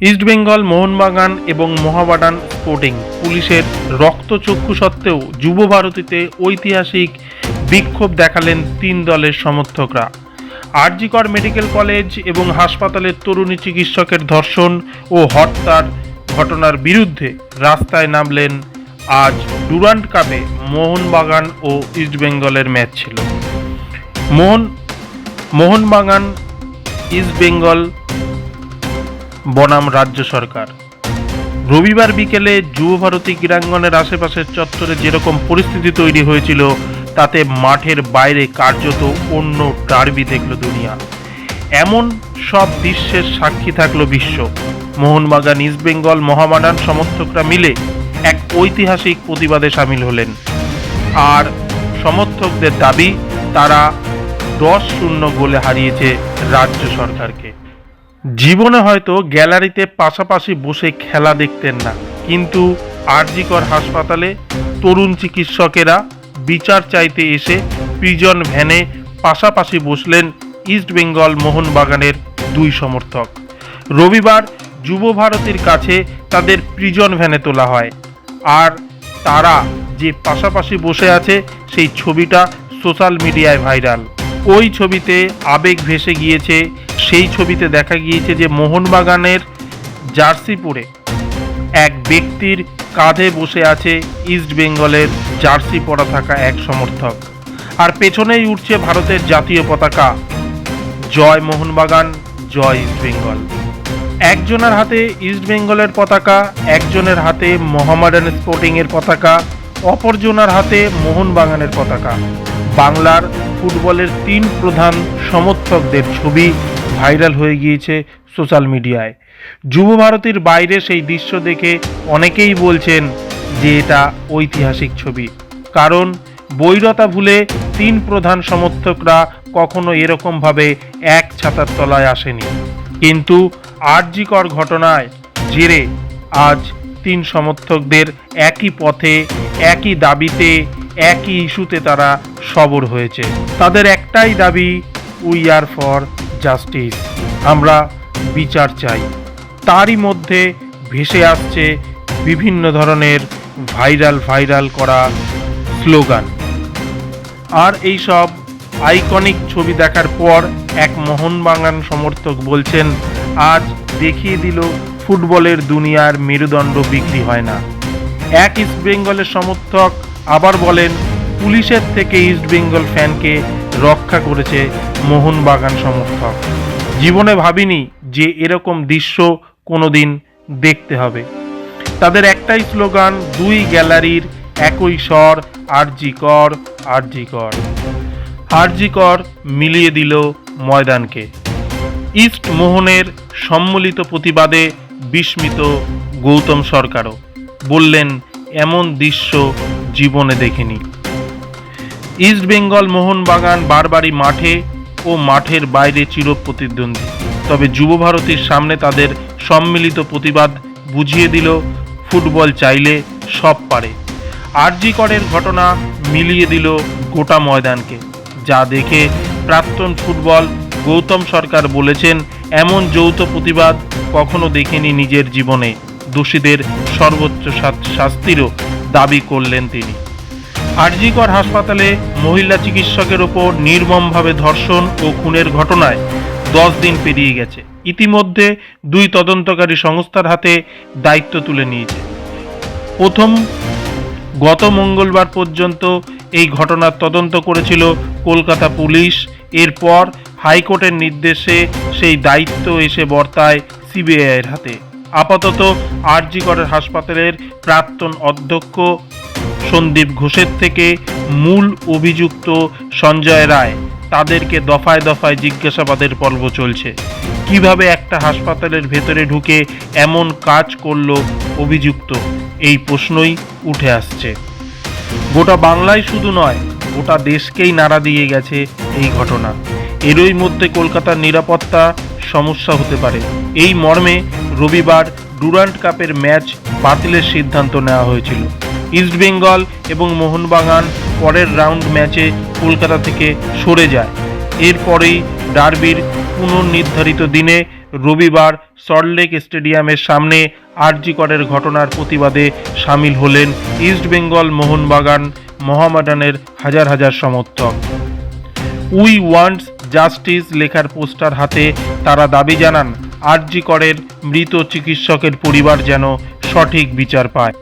ইস্টবেঙ্গল মোহনবাগান এবং মোহাবাডান স্পোর্টিং। পুলিশের রক্তচক্ষু সত্ত্বেও যুব ভারতীতে ঐতিহাসিক বিক্ষোভ দেখালেন তিন দলের সমর্থকরা। আরজিকর মেডিকেল কলেজ এবং হাসপাতালের তরুণী চিকিৎসকের ধর্ষণ ও হত্যার ঘটনার বিরুদ্ধে রাস্তায় নামলেন আজ ডুরান্ট কাপে মোহনবাগান ও ইস্টবেঙ্গলের ম্যাচ ছিল। মোহন, মোহনবাগান ইস্টবেঙ্গল বনাম রাজ্য সরকার। রবিবার বিকেলে যুব ভারতী ক্রীড়াঙ্গনের আশেপাশের চত্বরে যেরকম পরিস্থিতি তৈরি হয়েছিল, তাতে মাঠের বাইরে কার্যত অন্য ডার্বি দেখল দুনিয়া। এমন সব দৃশ্যের সাক্ষী থাকল বিশ্ব। মোহনবাগান ইস্টবেঙ্গল মহামাডান সমর্থকরা মিলে এক ঐতিহাসিক প্রতিবাদে সামিল হলেন। আর সমর্থকদের দাবি, তারা দশ শূন্য গোলে হারিয়েছে রাজ্য সরকারকে। জীবনে হয়তো গ্যালারিতে পাশাপাশি বসে খেলা দেখতেন না। কিন্তু আরজিকর হাসপাতালে তরুণ চিকিৎসকেরা বিচার চাইতে এসে প্রিজন ভ্যানে পাশাপাশি বসলেন ইস্টবেঙ্গল মোহনবাগানের দুই সমর্থক। রবিবার যুব ভারতীর কাছে তাদের প্রিজন ভ্যানে তোলা হয়। আর তারা যে পাশাপাশি বসে আছে সেই ছবিটা সোশ্যাল মিডিয়ায় ভাইরাল। ওই ছবিতে আবেগ ভেসে গিয়েছে সেই ছবিতে দেখা গিয়েছে যে মোহনবাগানের জার্সি পরে এক ব্যক্তির কাঁধে বসে আছে ইস্ট বেঙ্গলের জার্সি পরা থাকা এক সমর্থক। আর পেছনেই উঠছে ভারতের জাতীয় পতাকা। জয় মোহনবাগান, জয় ইস্ট বেঙ্গল। একজনের হাতে ইস্ট বেঙ্গলের পতাকা, একজনের হাতে মোহামেডান স্পোর্টিংয়ের পতাকা, অপরজনের হাতে মোহনবাগানের পতাকা। বাংলার ফুটবলের তিন প্রধান সমর্থকদের ছবি ভাইরাল হয়ে গিয়েছে সোশ্যাল মিডিয়ায়। যুব ভারতীর বাইরে সেই দৃশ্য দেখে অনেকেই বলছেন যে এটা ঐতিহাসিক ছবি। কারণ বৈরতা ভুলে তিন প্রধান সমর্থকরা কখনো এরকমভাবে এক ছাতার তলায় আসেনি। কিন্তু আরজিকর ঘটনায় জেরে আজ তিন সমর্থকদের একই পথে, একই দাবিতে, একই ইস্যুতে তারা সবর হয়েছে। তাদের একটাই দাবি উই আর ফর জাস্টিস আমরা বিচার চাই। তারই মধ্যে ভেসে আসছে বিভিন্ন ধরনের ভাইরাল ভাইরাল করা স্লোগান। আর এই সব আইকনিক ছবি দেখার পর এক মোহনবাগান সমর্থক বলছেন, আজ দেখিয়ে দিল ফুটবলের দুনিয়ার মেরুদণ্ড বিক্রি হয় না। এক ইস্ট বেঙ্গলের সমর্থক আবার বলেন, পুলিশের থেকে ইস্ট বেঙ্গল ফ্যানকে রক্ষা করেছে মোহনবাগান সমর্থক জীবনে ভাবিনি যে এরকম দৃশ্য কোনোদিন দেখতে হবে। তাদের একটাই স্লোগান, দুই গ্যালারির একই স্বর, আরজি কর আরজি কর। আরজি কর মিলিয়ে দিল ময়দানকে। ইস্ট মোহনের সম্মিলিত প্রতিবাদে বিস্মিত গৌতম সরকারও। বললেন, এমন দৃশ্য জীবনে দেখিনি। ইস্ট বেঙ্গল মোহনবাগান বারবারই মাঠে ও মাঠের বাইরে চির প্রতিদ্বন্দ্বী তবে যুব ভারতীর সামনে তাদের সম্মিলিত প্রতিবাদ বুঝিয়ে দিল, ফুটবল চাইলে সব পারে। আরজি করের ঘটনা মিলিয়ে দিল গোটা ময়দানকে। যা দেখে প্রাক্তন ফুটবল গৌতম সরকার বলেছেন, এমন যৌথ প্রতিবাদ কখনো দেখেনি নিজের জীবনে। দোষীদের সর্বোচ্চ শাস্তিরও দাবি করলেন তিনি। আরজিকর হাসপাতালে মহিলা চিকিৎসকের ওপর নির্মমভাবে ধর্ষণ ও খুনের ঘটনায় দশ দিন পেরিয়ে গেছে। ইতিমধ্যে দুই তদন্তকারী সংস্থার হাতে দায়িত্ব তুলে নিয়েছে। প্রথম গত মঙ্গলবার পর্যন্ত এই ঘটনার তদন্ত করেছিল কলকাতা পুলিশ। এরপর হাইকোর্টের নির্দেশে সেই দায়িত্ব এসে বর্তায় সিবিআইয়ের হাতে। আপাতত আরজিকরের হাসপাতালের প্রাক্তন অধ্যক্ষ সন্দীপ ঘোষের থেকে মূল অভিযুক্ত সঞ্জয় রায়। তাদেরকে দফায় দফায় জিজ্ঞাসাবাদের পর্ব চলছে। কীভাবে একটা হাসপাতালের ভেতরে ঢুকে এমন কাজ করল অভিযুক্ত? এই প্রশ্নই উঠে আসছে। গোটা বাংলায় শুধু নয়, গোটা দেশকেই নাড়া দিয়ে গেছে এই ঘটনা। এরই মধ্যে কলকাতার নিরাপত্তা সমস্যা হতে পারে। এই মর্মে রবিবার ডুরান্ট কাপের ম্যাচ বাতিলের সিদ্ধান্ত নেওয়া হয়েছিল। ইস্টবেঙ্গল এবং মোহনবাগান পরের রাউন্ড ম্যাচে কলকাতা থেকে সরে যায়। এরপরেই ডার্বির পুনর্নির্ধারিত দিনে রবিবার সল্টলেক স্টেডিয়ামের সামনে আরজি করের ঘটনার প্রতিবাদে সামিল হলেন ইস্টবেঙ্গল মোহনবাগান মোহামেডানের হাজার হাজার সমর্থক। উই ওয়ান্টস জাস্টিস লেখার পোস্টার হাতে তারা দাবি জানান, আরজি করের মৃত চিকিৎসকের পরিবার যেন সঠিক বিচার পায়।